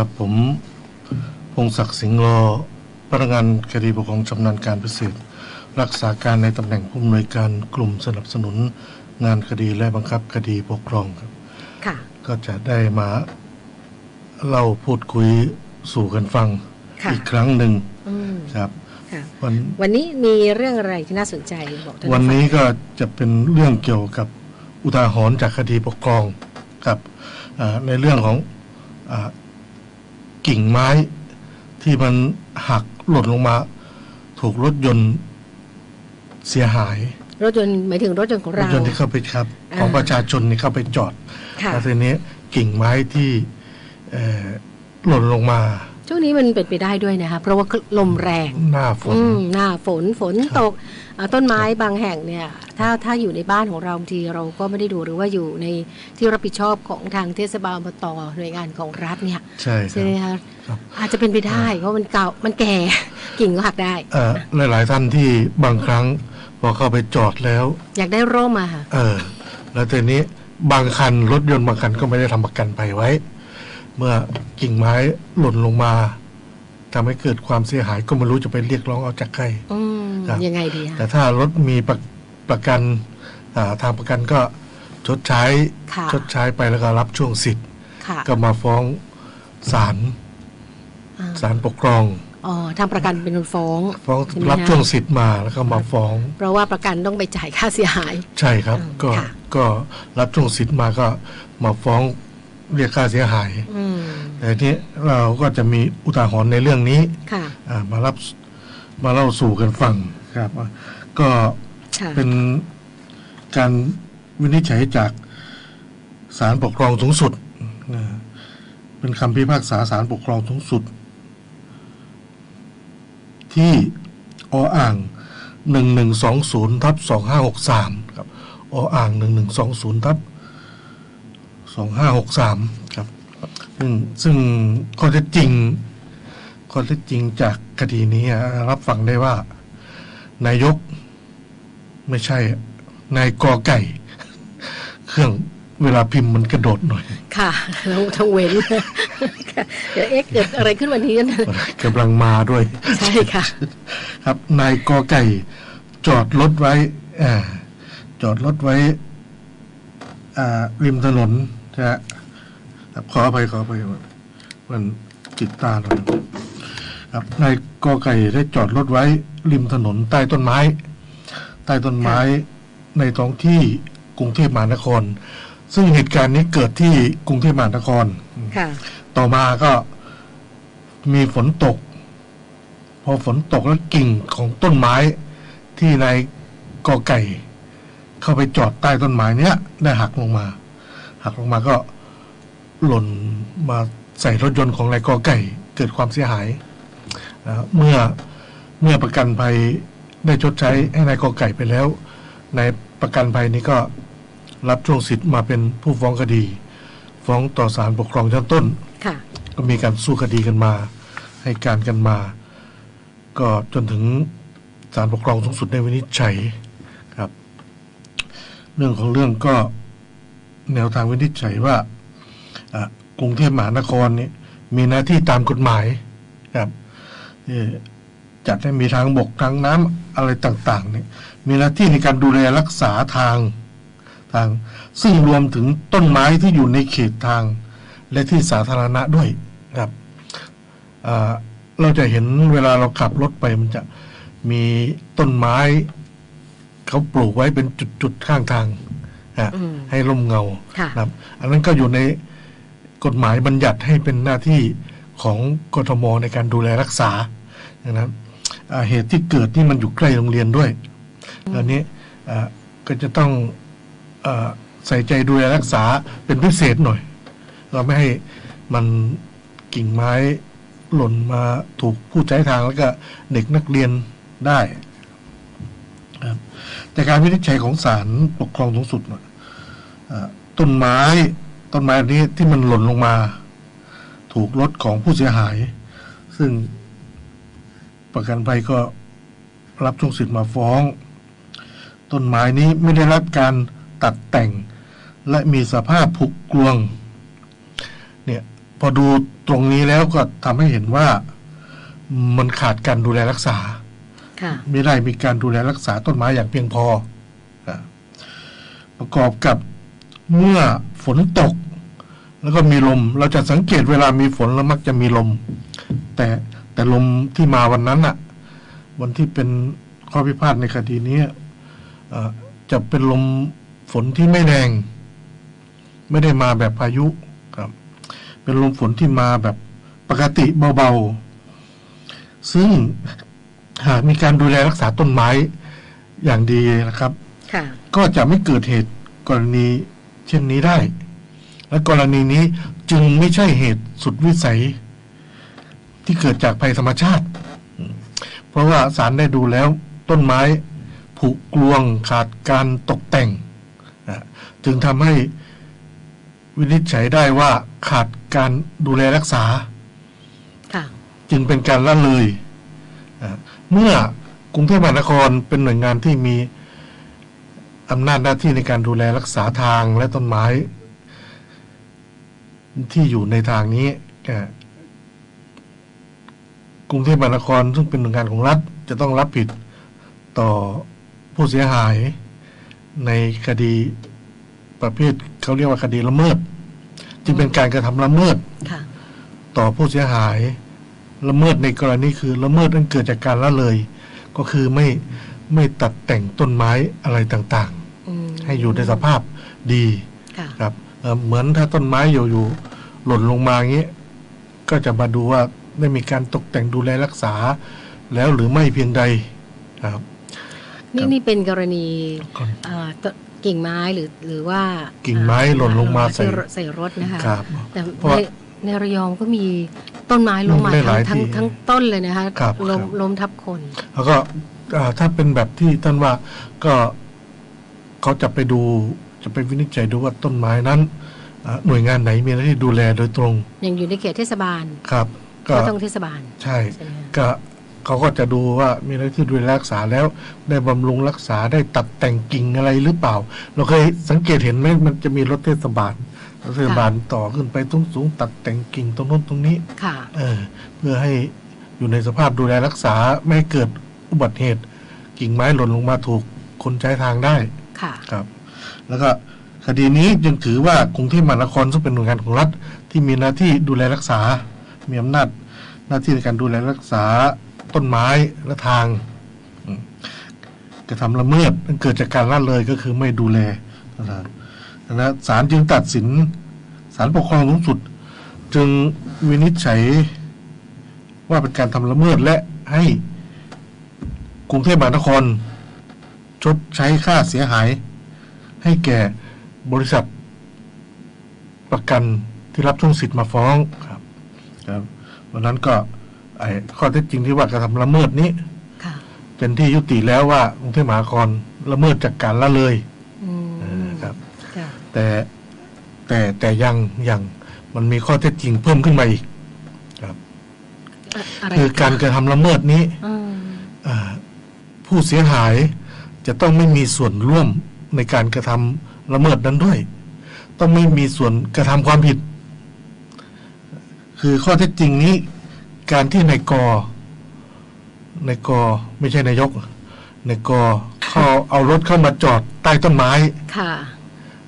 ครับ ผมพงศักดิ์สิงห์รอพนักงานคดีปกครองชำนาญการพิเศษ รักษาการในตำแหน่งผู้อำนวยการกลุ่มสนับสนุน งานคดีและบังคับคดีปกครองครับ ค่ะ ก็จะได้มาเล่าพูดคุยสู่กันฟังค่ะ อีกครั้งหนึ่งอืมครับค่ะ วันวันนี้มีเรื่องอะไรที่น่าสนใจบอกท่านวันผู้ฟังนี้ก็จะเป็นเรื่องเกี่ยวกับอุทาหรณ์จากคดีปกครองครับอ่าในเรื่องของอา กิ่งไม้ที่มันหักหล่นลงมา ถูกรถยนต์เสียหาย รถยนต์หมายถึงรถยนต์ของรถเรา ยนต์ที่เข้าไปครับ อ่า ของประชาชนนี่เข้าไปจอดค่ะ แล้วทีนี้กิ่งไม้ที่เอ่อหล่นลงมา ช่วงนี้มันเป็นไปได้ด้วยนะคะเพราะว่าลมแรงหน้าฝนอืมหน้าฝนฝนตกอ่าต้นไม้บางแห่งเนี่ย ถ้าถ้าอยู่ในบ้านของเราบางทีเราก็ไม่ได้ดูหรือว่าอยู่ในที่รับผิดชอบของทางเทศบาลอบตหน่วยงานของรัฐเนี่ยใช่คใช่รับไหมคะครับอาจจะเป็นไปได้ เพราะมันเก่ามันแก่กิ่งก็หักได้เอ่อหลายๆท่านที่บางครั้งพอเข้าไปจอดแล้ว อยากได้ร่มมาค่ะเออ แล้วทีนี้บางคันรถยนต์บางคันก็ไม่ได้ทำประกันภัยไว้ เมื่อกิ่งไม้หล่นลงมาทำให้เกิดความเสียหายก็ไม่รู้จะไปเรียกร้องเอาจากใครอืมครับยังไงดีแต่คะถ้ารถมีประประกันอ่าทางประกันก็ชดใช้ค่ะชดใช้ไปแล้วก็รับช่วงสิทธิ์ ค่ะก็มาฟ้องศาลอ่าศาลปกครอง อ๋อทางประกันเป็นคนฟ้อง ฟ้องใช่ไหมรับคะ ช่วงสิทธิ์มาแล้วก็มาฟ้อง เพราะว่าประกันต้องไปจ่ายค่าเสียหาย ใช่ครับอืมก็ค่ะ ก็รับช่วงสิทธิ์มาก็มาฟ้อง เรียกค่าเสียหาย อืมแต่ทีนี้เราก็จะมีอุทาหรณ์ในเรื่องนี้ค่ะ อ่ามารับมาเล่าสู่กันฟังครับอะก็ค่ะเป็นการวินิจฉัยจากศาลปกครองสูงสุดนะเป็นคำพิพากษาศาลปกครองสูงสุด ที่ออ่างหนึ่งหนึ่งสองศูนย์ทับสองห้าหกสามครับออ่างหนึ่งหนึ่งสองศูนย์ทับ สองห้าหกสามครับ ซึ่งซึ่งข้อเท็จจริงข้อเท็จจริงจากคดีนี้อะรับฟังได้ว่า นายกไม่ใช่นายกอไก่ เครื่องเวลาพิมพ์มันกระโดดหน่อย ค่ะเราต้องเว้นค่ะเดี๋ยวเอ๊ะเกิดอะไรขึ้นวันนี้กันกำลังมาด้วย ใช่ค่ะ ครับนายกอไก่ จอดรถไว้อ่าจอดรถไว้อ่าริมถนน นะฮะครับขออภัยขออภัยมันจิตตาหน่อยครับนายกอไก่ได้จอดรถไว้ ริมถนนใต้ต้นไม้ ใต้ต้นไม้ในท้องที่กรุงเทพมหานคร ซึ่งเหตุการณ์นี้เกิดที่กรุงเทพมหานครค่ะต่อมาก็มีฝนตก พอฝนตกแล้วกิ่งของต้นไม้ที่นายกอไก่ เข้าไปจอดใต้ต้นไม้เนี้ยได้หักลงมา หักลงมาก็หล่นมาใส่รถยนต์ของนายกอไก่ เกิดความเสียหายนะเมื่อเมื่อประกันภัยได้ชดใช้ให้นายกอไก่ไปแล้วนายประกันภัยนี้ก็รับช่วงสิทธิ์มาเป็นผู้ฟ้องคดี ฟ้องต่อศาลปกครองชั้นต้นค่ะก็มีการสู้คดีกันมา ให้การกันมา ก็จนถึงศาลปกครองสูงสุดได้วินิจฉัยครับ เรื่องของเรื่องก็ แนวทางวินิจฉัยว่ากรุงเทพมหานครนี่มีหน้าที่ตามกฎหมายครับจัดให้มีทางบกทางน้ำอะไรต่างๆเนี่ยมีหน้าที่ในการดูแลรักษาทางทาง ซึ่งรวมถึงต้นไม้ที่อยู่ในเขตทาง และที่สาธารณะด้วยครับเราจะเห็นเวลาเราขับรถไปมันจะมีต้นไม้ เขาปลูกไว้เป็นจุดๆข้างทาง ให้ร่มเงาค่ะครับอันนั้นก็อยู่ในกฎหมายบัญญัติให้เป็นหน้าที่ของกทมในการดูแลรักษานะครับอ่าเหตุที่เกิดนี่มันอยู่ใกล้โรงเรียนด้วยอันนี้อ่าก็จะต้องอาใส่ใจดูแลรักษาเป็นพิเศษหน่อย เราไม่ให้มันกิ่งไม้หล่นมาถูกผู้ใช้ทางแล้วก็เด็กนักเรียนได้ครับแต่การวินิจฉัยของศาลปกครองสูงสุดน่ะอ่า ต้นไม้ต้นไม้นี้ที่มันหล่นลงมา ถูกรถของผู้เสียหาย ซึ่งประกันภัยก็รับช่วงสิทธิ์มาฟ้อง ต้นไม้นี้ไม่ได้รับการตัดแต่ง และมีสภาพผุกกลวง เนี่ยพอดูตรงนี้แล้วก็ทำให้เห็นว่ามันขาดการดูแลรักษาค่ะไม่ได้มีการดูแลรักษาต้นไม้อย่างเพียงพออะประกอบกับ เมื่อฝนตก แล้วก็มีลม เราจะสังเกตเวลามีฝนแล้วมักจะมีลม แต่แต่ลมที่มาวันนั้นอะวันที่เป็นข้อพิพาทในคดีนี้เอ่อจะเป็นลมฝนที่ไม่แรง ไม่ได้มาแบบพายุครับ เป็นลมฝนที่มาแบบปกติเบาๆ ซึ่งหากมีการดูแลรักษาต้นไม้อย่างดีนะครับค่ะก็จะไม่เกิดเหตุกรณี เช่นนี้ได้ และกรณีนี้จึงไม่ใช่เหตุสุดวิสัย ที่เกิดจากภัยธรรมชาติ เพราะว่าสารได้ดูแล้วต้นไม้ผุกลวงขาดการตกแต่งนะจึงทำให้วินิจฉัยได้ว่าขาดการดูแลรักษาค่ะจึงเป็นการละเลยอ่าเมื่อกรุงเทพมหานครเป็นหน่วยงานที่มี อำนาจหน้าที่ในการดูแลรักษาทางและต้นไม้ ที่อยู่ในทางนี้อ่ากรุงเทพมหานครซึ่งเป็นหน่วยงานของรัฐ จะต้องรับผิดต่อผู้เสียหายในคดีประเภทเขาเรียกว่าคดีละเมิดจึงเป็นการกระทำละเมิดค่ะต่อผู้เสียหาย ละเมิดในกรณีคือละเมิดนั้นเกิดจากการละเลย ก็คือไม่ไม่ตัดแต่งต้นไม้อะไรต่างอืมๆ ให้อยู่ในสภาพดีค่ะครับเอ่อเหมือนถ้าต้นไม้อยู่อยู่หล่นลงมาอย่างนี้ ก็จะมาดูว่าได้มีการตกแต่งดูแลรักษา แล้วหรือไม่เพียงใดครับ นี่ครับนี่เป็นกรณีก่อนเอ่อต้นกิ่งไม้หรือหรือว่ากิ่งไม้หล่นลงมาใส่ที่รถใส่รถนะคะครับแต่เพราะในในระยองก็มีต้นไม้ล้มมาได้หทั้ลางยทั้งที่ทั้งต้นเลยนะคะครับล้มครับล้มทับคน แล้วก็อ่าถ้าเป็นแบบที่ท่านว่าก็ เขาจะไปดูจะไปวินิจฉัยดูว่าต้นไม้นั้นอ่าหน่วยงานไหนมีหน้าที่ดูแลโดยตรงยังอยู่ในเขตเทศบาลครับ ก็ก็ต้องเทศบาลใช่ ใช่ไหมคะก็เขาก็จะดูว่ามีหน้าที่ดูแลรักษาแล้ว ได้บำรุงรักษาได้ตัดแต่งกิ่งอะไรหรือเปล่า เราเคยสังเกตเห็นไหมมันจะมีรถเทศบาลรถเทศบาลต่อขึ้นไปสูงสูงๆตัดแต่งกิ่งตรงโน้นตรงนี้ ค่ะ เออเพื่อให้อยู่ในสภาพดูแลรักษาไม่ให้เกิดอุบัติเหตุ กิ่งไม้หล่นลงมาถูกคนใช้ทางได้ ค่ะ ครับ แล้วก็คดีนี้จึงถือว่ากรุงเทพมหานครซึ่งเป็นหน่วยงานของรัฐ ที่มีหน้าที่ดูแลรักษา มีอำนาจหน้าที่ในการดูแลรักษาต้นไม้และทางกระทำละเมิดนั่นเกิดจากการละเลยก็คือไม่ดูแลนะครับศาลจึงตัดสินศาลปกครองสูงสุด จึงวินิจฉัยว่าเป็นการทำละเมิดและให้กรุงเทพมหานคร ชดใช้ค่าเสียหาย ให้แก่บริษัท ประกันที่รับช่วงสิทธิ์มาฟ้องครับครับวันนั้นก็ไอ้ข้อเท็จจริงที่ว่ากระทำละเมิดนี้ค่ะเป็นที่ยุติแล้วว่ากรุงเทพมหานครละเมิดจากการละเลยอืเออมครับ ค่ะ แต่แต่แต่ยังยังมันมีข้อเท็จจริงเพิ่มขึ้นมาอีก อะอะไรคือการกระทำละเมิดนี้ อืม อ่าผู้เสียหาย จะต้องไม่มีส่วนร่วมในการกระทำละเมิดนั้นด้วย ต้องไม่มีส่วนกระทำความผิด คือข้อเท็จจริงนี้ การที่นายกนายกไม่ใช่นายกนายกเขาเอารถเข้ามาจอดใต้ต้นไม้ค่ะ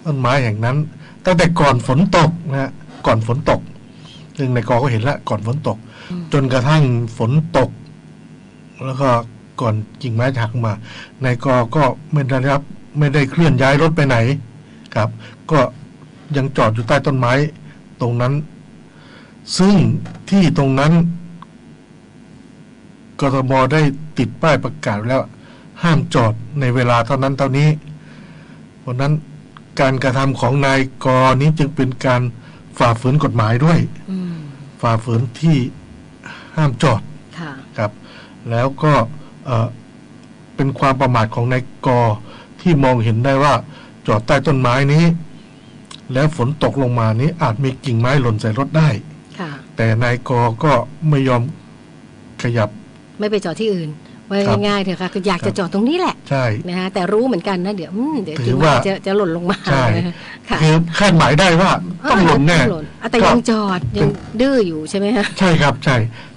ต้นไม้แห่งนั้น ตั้งแต่ก่อนฝนตกนะฮะก่อนฝนตกซึ่งนายกก็เห็นแล้วก่อนฝนตกอืมจนกระทั่งฝนตก แล้วก็ ก่อนกิ่งไม้จะหักมา นายกก็ไม่ได้รับไม่ได้เคลื่อนย้ายรถไปไหนครับ ก็ยังจอดอยู่ใต้ต้นไม้ตรงนั้น ซึ่งที่ตรงนั้นกทมได้ติดป้ายประกาศไว้แล้วห้ามจอดในเวลาเท่านั้นเท่านี้ เพราะฉะนั้นการกระทำของนายกนี้จึงเป็นการฝ่าฝืนกฎหมายด้วยอืมฝ่าฝืนที่ห้ามจอดค่ะครับ แล้วก็ เอ่อเป็นความประมาทของนายกที่มองเห็นได้ว่าจอดใต้ต้นไม้นี้ แล้วฝนตกลงมานี้อาจมีกิ่งไม้หล่นใส่รถได้ค่ะแต่นายกก็ไม่ยอมขยับ ไม่ไปจอดที่อื่นไว้ครับง่ายๆเถอะค่ะคืออยากครัจะบจอดตรงนี้แหละใช่นะฮะแต่รู้เหมือนกันนะเดี๋ยวอืมเดี๋ยวถือกิ่งไม้ว่าจะจะหล่นลงมาใช่นะค่ะคือคาดหมายได้ว่าต้องหล่นแน่ต้องหล่นอะแต่ยังจอดยังดื้ออยู่ใช่ไหมฮะใช่ครับใช่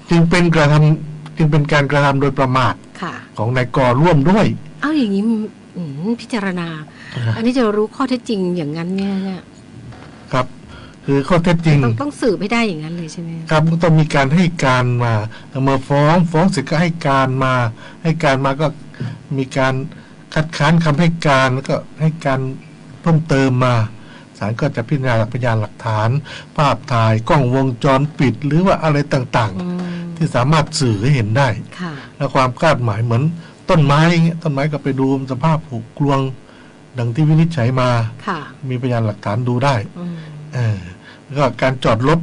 จึงเป็นกระทำจึงเป็นการกระทำโดยประมาท ค่ะ ของนายกอร่วมด้วย เอาอย่างนี้อืมพิจารณา อันนี้จะรู้ข้อเท็จจริงอย่างนั้นเนี่ยเนี่ยครับ คือข้อเท็จจริง ต้องต้องสืบให้ได้อย่างนั้นเลยใช่ไหมครับก็ต้องมีการให้การมาเอามาฟ้องฟ้องเสร็จก็ให้การมา ให้การมาก็มีการคัดค้านคำให้การแล้วก็ให้การเพิ่มเติมมาศาลก็จะพิจารณาหลักพยานหลักฐาน ภาพถ่ายกล้องวงจรปิดหรือว่าอะไรต่างอืมๆ ที่สามารถสื่อให้เห็นได้ค่ะและความคาดหมายเหมือนต้นไม้อย่างเงี้ยต้นไม้ก็ไปดูสภาพผุกลวง ดังที่วินิจฉัยมาค่ะมีพยานหลักฐานดูได้อืมเออแล้วก็การจอดรถ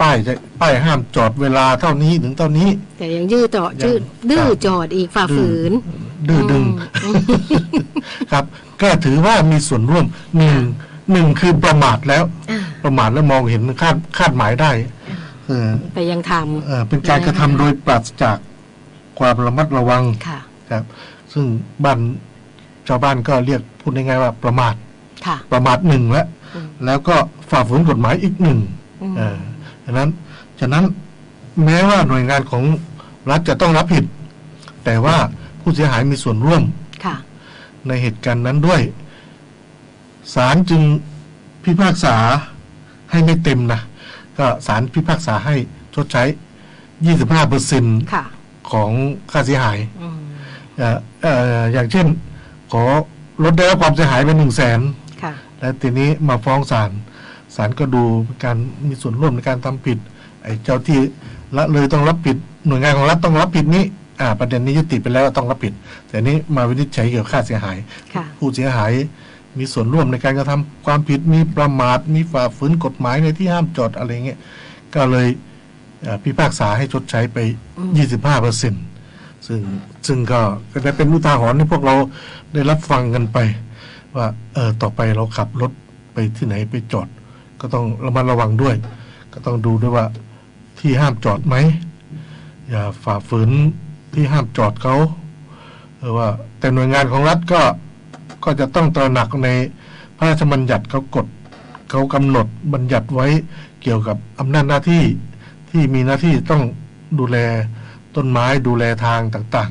ป้ายจะป้ายห้ามจอดเวลาเท่านี้ถึงเท่านี้ แต่ยังยืดต่อยังยืดดื้อครับจอดอีกฝ่าฝืน ดื้อดึงอืมครับ ก็ถือว่ามีส่วนร่วมหนึ่งหนึ่งคือประมาทแล้วอ่าประมาทแล้วมองเห็นคาดคาดหมายได้เออ แต่ยังทเออเป็นการกระทำโดยปราศจากความระมัดระวังำค่ะครับ ซึ่งบ้านชาวบ้านก็เรียกพูดง่ายๆว่าประมาทค่ะประมาทหนึ่งแล้วอืมแล้วก็ฝ่าฝืนกฎหมายอีกหนึ่งอืมเออฉะนั้นฉะนั้นแม้ว่าหน่วยงานของรัฐจะต้องรับผิด แต่ว่าผู้เสียหายมีส่วนร่วมค่ะในเหตุการณ์นั้นด้วยศาลจึงพิพากษาให้ไม่เต็มนะ ก็ศาลพิพากษาให้ชดใช้ 25เปอร์เซ็นค่ะของค่าเสียหายอืมเอ่อเอ่ออย่างเช่น ขอลดได้รับความเสียหายเป็นหนึ่งแสน ค่ะ และทีนี้มาฟ้องศาล ศาลก็ดูการมีส่วนร่วมในการทำผิด ไอ้เจ้าที่ละเลยต้องรับผิด หน่วยงานของรัฐต้องรับผิดนี้ อ่า ประเด็นนี้ยุติไปแล้วต้องรับผิด แต่นี้มาวินิจฉัยเกี่ยวกับค่าเสียหาย ค่ะ ผู้เสียหาย มีส่วนร่วมในการกระทำความผิดมีประมาทมีฝ่าฝืนกฎหมายในที่ห้ามจอดอะไรเงี้ยก็เลยเอ่อพิพากษาให้ชดใช้ไปอืม25เปอร์เซ็นซึ่งซึ่งก็ก็ได้เป็นอุทาหรณ์ที่พวกเราได้รับฟังกันไป ว่าเออต่อไปเราขับรถไปที่ไหนไปจอด ก็ต้องระมัดระวังด้วย ก็ต้องดูด้วยว่าที่ห้ามจอดไหม อย่าฝ่าฝืนที่ห้ามจอดเขาเออว่าแต่หน่วยงานของรัฐก็ ก็จะต้องตระหนักในพระราชบัญญัติเขากฎเขากำหนดบัญญัติไว้เกี่ยวกับอำนาจหน้าที่ที่มีหน้าที่ต้องดูแลต้นไม้ดูแลทางต่าง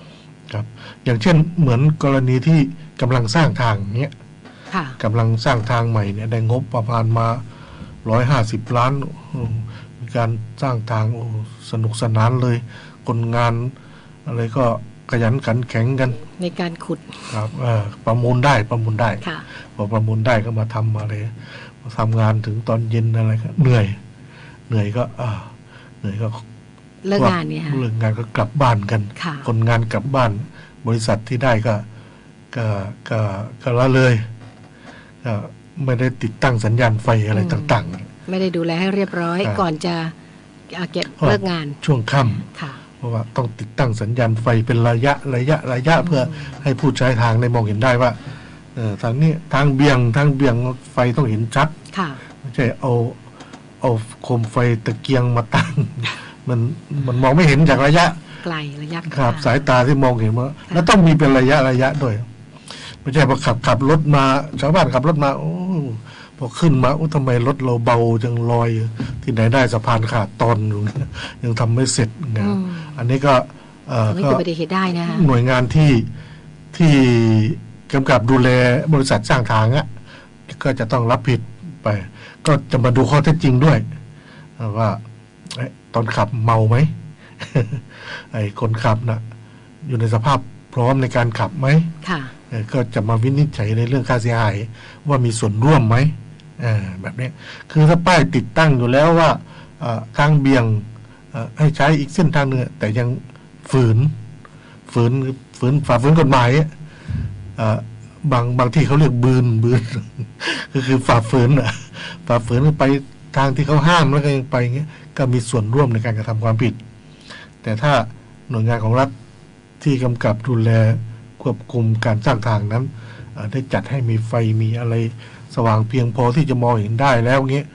ๆครับ อย่างเช่นเหมือนกรณีที่กำลังสร้างทางเนี้ยค่ะกำลังสร้างทางใหม่เนี่ยได้งบประมาณมาร้อยห้าสิบล้านโอ้มีการสร้างทางโอ้สนุกสนานเลยคนงานอะไรก็ ขยันขันแข็งกัน ในการขุดครับเออประมูลได้ประมูลได้ค่ะพอประมูลได้ก็มาทำอะไรมาทำงานถึงตอนเย็นอะไรก็เหนื่อย เหนื่อยก็อ่าเหนื่อยก็เลิกงานเนี่ยค่ะเลิกงานก็กลับบ้านกันค่ะคนงานกลับบ้าน บริษัทที่ได้ก็ ก็ก็ก็ละเลยก็ไม่ได้ติดตั้งสัญญาณไฟอะไรอืมต่างไม่ได้ดูแลให้เรียบร้อยครับก่อนจะอ่าเก็บครับเลิกงานๆช่วงค่ำค่ะเพ ราะว่าต้องติดตั้งสัญญาณไฟเป็นระยะระยะระยะเพื่อให้ผู้ใช้ทางได้มองเห็นได้ว่าเออทางนี้ทางเบี่ยงทางเบี่ยงไฟต้องเห็นชัดค่ะ ไม่ใช่เอาเอาโคมไฟตะเกียงมาตั้ง มันมันมองไม่เห็นจากระยะไกลระยะครับทงสายตาที่มองเห็นว่าแล้วต้องมีเป็นระยะระยะด้วย ไม่ใช่พอขับขับรถมาชาวบ้านขับรถมา โอ้ พอขึ้นมาโอ้ทำไมรถเราเบาจังลอยอยู่ที่ไหนได้สะพานขาดตอนอยู่เนี่ยยังทำไม่เสร็จนะอืมอันนี้ก็เอ่อทำให้ก็เกิดอุบัติเหตุได้นะคะหน่วยงานที่ที่กำกับดูแลบริษัทสร้างทางอะก็จะต้องรับผิดไป ก็จะมาดูข้อเท็จจริงด้วย ว่าเอ๊ะตอนขับเมาไหมไอ้คนขับนะอยู่ในสภาพพร้อมในการขับไหมค่ะเอ่อก็จะมาวินิจฉัยในเรื่องค่าเสียหาย ว่ามีส่วนร่วมไหมเอ่อ แบบนี้คือถ้าป้ายติดตั้งอยู่แล้วว่าเอ่อทางเบี่ยงให้ใช้อีกเส้นทางหนึงแต่ยังฝืน ฝืนฝืนฝ่าฝืนกฎหมายอะเอ่อบางบางที่เขาเรียกบืนบืนก็คือฝ่าฝืนอะฝ่าฝืนไปทางที่เขาห้ามแล้วก็ยังไปเงี้ยก็มีส่วนร่วมในการกระทำความผิด แต่ถ้าหน่วยงานของรัฐที่กำกับดูแลควบคุมการสร้างทางนั้น ได้จัดให้มีไฟมีอะไรสว่างเพียงพอที่จะมองเห็นได้แล้วเงี้ย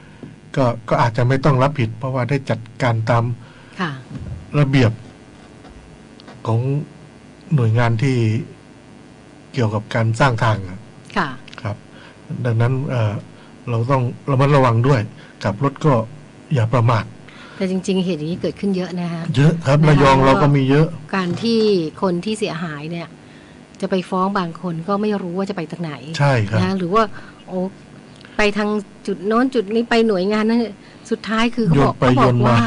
ก็ก็อาจจะไม่ต้องรับผิด เพราะว่าได้จัดการตามค่ะระเบียบของหน่วยงานที่เกี่ยวกับการสร้างทางอะค่ะครับ ดังนั้นเอ่อเราต้องระมัดระวังด้วยกับรถก็อย่าประมาทแต่จริง ๆ เหตุอย่างนี้เกิดขึ้นเยอะนะคะเยอะครับนะคะระยองแล้วก็เราก็มีเยอะ การที่คนที่เสียหายเนี่ย จะไปฟ้องบางคนก็ไม่รู้ว่าจะไปทางไหนใช่ครับนะหรือว่าโอ้ไปทางจุดโน้นจุดนี้ไปหน่วยงานนั้นสุดท้ายคือเขาโยบนอกไปเขาบโยอกนมาว่า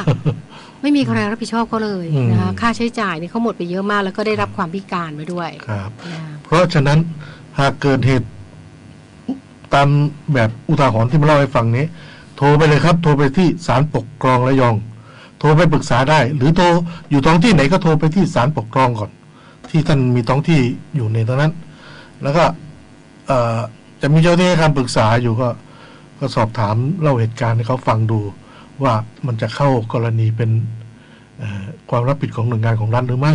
ไม่มีใครรับผิดชอบเขาเลยอืมนะคะค่าใช้จ่ายเนี่ยเขาหมดไปเยอะมาก แล้วก็ได้รับความพิการไปด้วยครับนะคะเพราะฉะนั้นหากเกิดเหตุตามแบบอุทาหรณ์ที่มาเล่าให้ฟังนี้ โทรไปเลยครับ โทรไปที่ศาลปกครองระยอง โทรไปปรึกษาได้ หรือโทรอยู่ท้องที่ไหนก็โทรไปที่ศาลปกครองก่อน ที่ท่านมีท้องที่อยู่ในตรงนั้น แล้วก็จะมีเจ้าหน้าที่ให้คำปรึกษาอยู่ก็ก็สอบถามเล่าเหตุการณ์ให้เขาฟังดูว่ามันจะเข้ากรณีเป็นความรับผิดของหน่วยงานของรัฐหรือไม่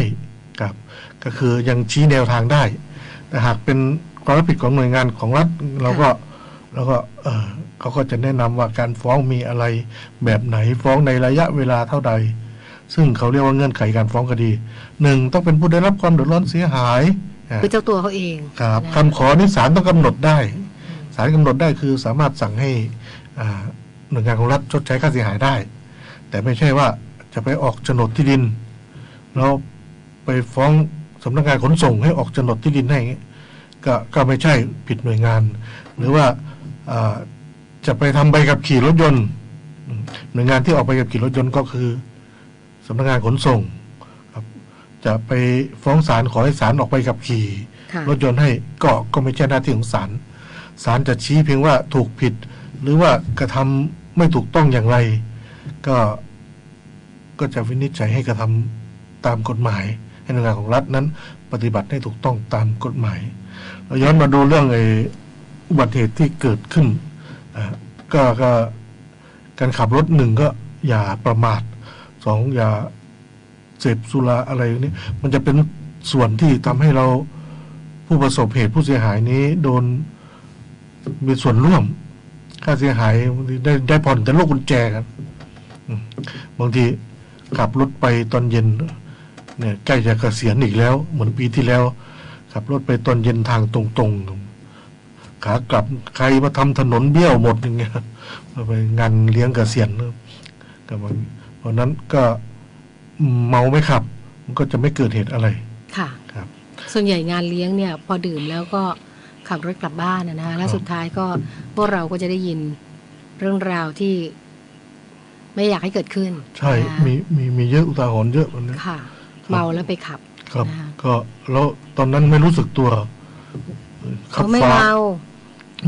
ครับ ก็คือยังชี้แนวทางได้ แต่หากเป็นความรับผิดของหน่วยงานของรัฐเราก็เราก็เขาก็จะแนะนำว่าการฟ้องมีอะไรแบบไหนฟ้องในระยะเวลาเท่าใด ซึ่งเขาเรียกว่าเงื่อนไขการฟ้องคดีหนึ่งต้องเป็นผู้ได้รับความเดือดร้อนเสียหายอ่าคือเจ้าตัวเขาเองครับนะคำขอนี่ศาลต้องกำหนดได้ศาลกำหนดได้คือสามารถสั่งให้อ่าหน่วยงานของรัฐชดใช้ค่าเสียหายได้ แต่ไม่ใช่ว่าจะไปออกโฉนดที่ดินแล้วไปฟ้องสำนักงานขนส่งให้ออกโฉนดที่ดินให้อย่างเงี้ยก็ก็ไม่ใช่ผิดหน่วยงาน หรือว่าอ่าจะไปทำใบขับขี่รถยนต์อืมหน่วยงานที่ออกใบขับขี่รถยนต์ก็คือ สำนักงานขนส่งครับ จะไปฟ้องศาลขอให้ศาลออกใบขับขี่ ค่ะ รถยนต์ให้ก็ก็ไม่ใช่หน้าที่ของศาลศาลจะชี้เพียงว่าถูกผิด หรือว่ากระทำไม่ถูกต้องอย่างไร ก็ก็จะวินิจฉัยให้กระทำตามกฎหมาย ให้หน่วยงานของรัฐนั้น ปฏิบัติให้ถูกต้องตามกฎหมาย เราย้อนมาดูเรื่องไอ้อุบัติเหตุที่เกิดขึ้นอ่าก็ก็การขับรถหนึ่งก็อย่าประมาท สองอย่าเสพสุราอะไรนี้ มันจะเป็นส่วนที่ทำให้เราผู้ประสบเหตุผู้เสียหายนี้ โดนมีส่วนร่วม ค่าเสียหายได้ได้ผ่อนแต่ลูกกุญแจกันบางทีขับรถไปตอนเย็น เนี่ยใกล้จะเกษียณอีกแล้ว เหมือนปีที่แล้วขับรถไปตอนเย็นทางตรงๆขากลับใครมาทำถนนเบี้ยวหมดอย่างเงี้ยไปงานเลี้ยงเกษียณก็บาง เพราะนั้นก็เมาไม่ขับ มันก็จะไม่เกิดเหตุอะไร ค่ะ ครับ ส่วนใหญ่งานเลี้ยงเนี่ยพอดื่มแล้วก็ขับรถกลับบ้านนะนะคะแล้วสุดท้ายก็พวกเราก็จะได้ยินเรื่องราวที่ ไม่อยากให้เกิดขึ้นใช่ นะคะมีมีมีเยอะอุทาหรณ์เยอะวันนี้ ค่ะ เมาแล้วไปขับ ครับ นะคะ ก็แล้วตอนนั้นไม่รู้สึกตัวขัเขาไม่ฟ้เมา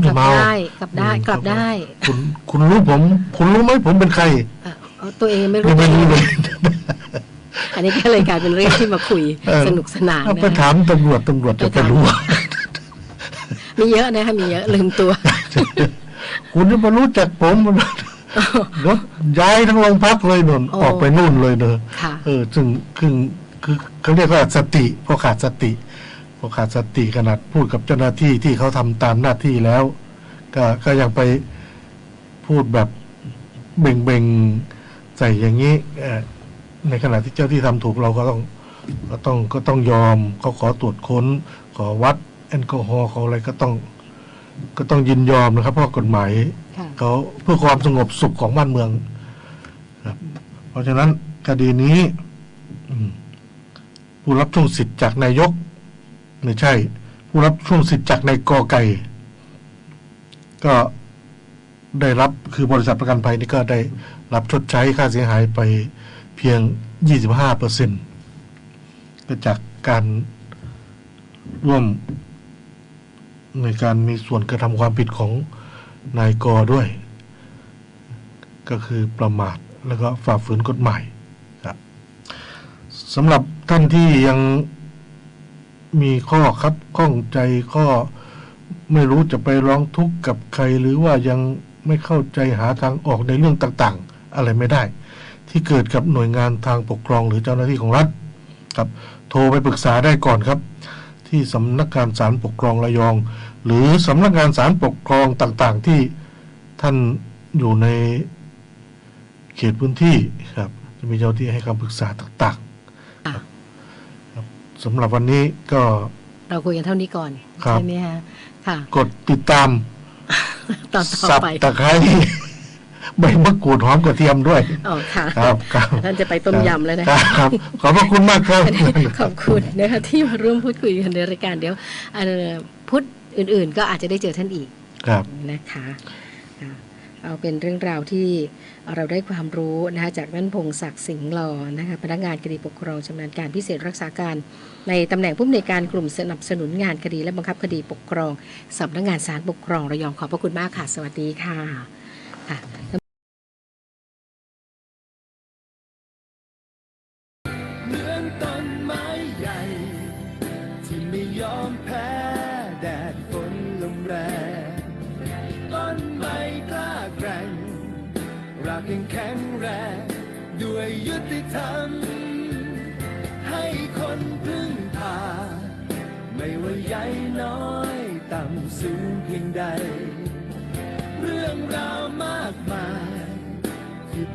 ไม่กลับเมาได้กลับได้อืมกลับได้ คุณคุณรู้ผม คุณรู้ไหมผมเป็นใคร เอ่อเอา ตัวเองไม่รู้ยังไม่รู้เลยอันนี้ก็เลยกลายเป็นเรื่องที่มาคุยเออสนุกสนานเอานะไปคะถามตำรวจตำรวจจะไปไปถามรู้มีเยอะนะคะมีเยอะลืมตัว คุณจะมารู้จักผมมันรถย้ายทั้งโรงพักเลยนนโอ้ออกไปนู่นเลยเนอะค่ะเออซึ่งคือคือเขาเรียกว่าสติพอขาดสติพอขาดสติขนาดพูดกับเจ้าหน้าที่ที่เขาทำตามหน้าที่แล้ว ก็ก็ยังไปพูดแบบเบ่งเบ่งๆใส่อย่างนี้เอ่อในขณะที่เจ้าที่ทำถูกเราก็ต้องก็ต้องก็ต้องยอมเขาขอตรวจค้น ขอวัดแอลกอฮอล์ขออะไรก็ต้อง ก็ต้องยินยอมนะครับเพราะกฎหมายค่ะเขาเพื่อความสงบสุขของบ้านเมืองครับ เพราะฉะนั้นคดีนี้อืมผู้รับช่วงสิทธิ์จากนายก ไม่ใช่ ผู้รับช่วงสิทธิ์จากนายกอไก่ ก็ได้รับคือบริษัทประกันภัยนี่ก็ได้ รับชดใช้ค่าเสียหายไปเพียง 25เปอร์เซ็นต์ก็จากการร่วมในการมีส่วนกระทำความผิดของนายกอด้วย ก็คือประมาทแล้วก็ฝ่าฝืนกฎหมายครับสำหรับท่านที่ยังมีข้อคับข้องใจข้อไม่รู้จะไปร้องทุกข์กับใครหรือว่ายังไม่เข้าใจหาทางออกในเรื่องต่างๆ อะไรไม่ได้ ที่เกิดกับหน่วยงานทางปกครองหรือเจ้าหน้าที่ของรัฐครับ โทรไปปรึกษาได้ก่อนครับ ที่สำนักงานศาลปกครองระยอง หรือสำนักงานศาลปกครองต่างๆ ที่ท่านอยู่ในเขตพื้นที่ครับ จะมีเจ้าที่ให้คำปรึกษาต่างๆค่ะครับสำหรับวันนี้ก็ เราคุยกันเท่านี้ก่อนครับ ใช่ไหมคะค่ะ กดติดตาม ตอนต่อสับไป ตะไคร้ ใบมะกรูดหอมกระเทียมด้วยอ๋อค่ะครับครับท่านจะไปต้มยำแล้วนะคคะรับครับ ขอบพระคุณมากครับ ขอบคุณนะคะที่มาร่วมพูดคุยกันในรายการเดี๋ยวเอ่อพุธอื่น ๆ ก็อาจจะได้เจอท่านอีกครับนะคะอ่าเอาเป็นเรื่องราวที่เราได้ความรู้นะคะจากท่านพงศักดิ์สิงห์หลอนะคะพนักงานคดีปกครองชำนาญการพิเศษรักษาการ ในตำแหน่งผู้อำนวยการกลุ่มสนับสนุนงานคดีและบังคับคดีปกครองสำนักงานศาลปกครองระยองขอบพระคุณมากค่ะ สวัสดีค่ะ ค่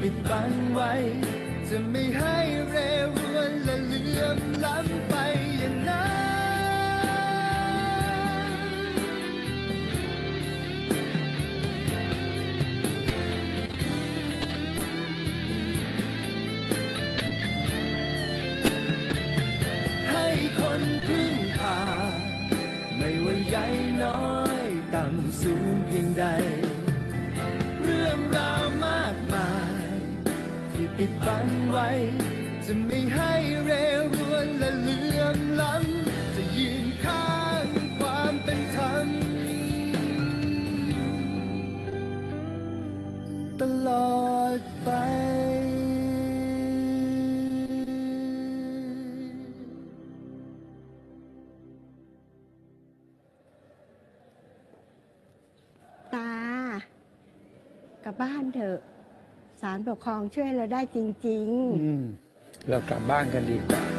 ปิดบังไว้ จะไม่ให้เรรวนและเลื่อมล้ำไปอย่างนั้นให้คนพึ่งพาไม่ว่าใหญ่น้อย ต่ำสูงเพียงใด บังไว้ จะไม่ให้เรรวนและเลื่อมล้ำ จะยืนข้างความเป็นธรรม ตลอดไปตากลับบ้านเถอะ ศาลปกครองช่วยเราได้จริง ๆ อืมเรากลับบ้านกันดีกว่า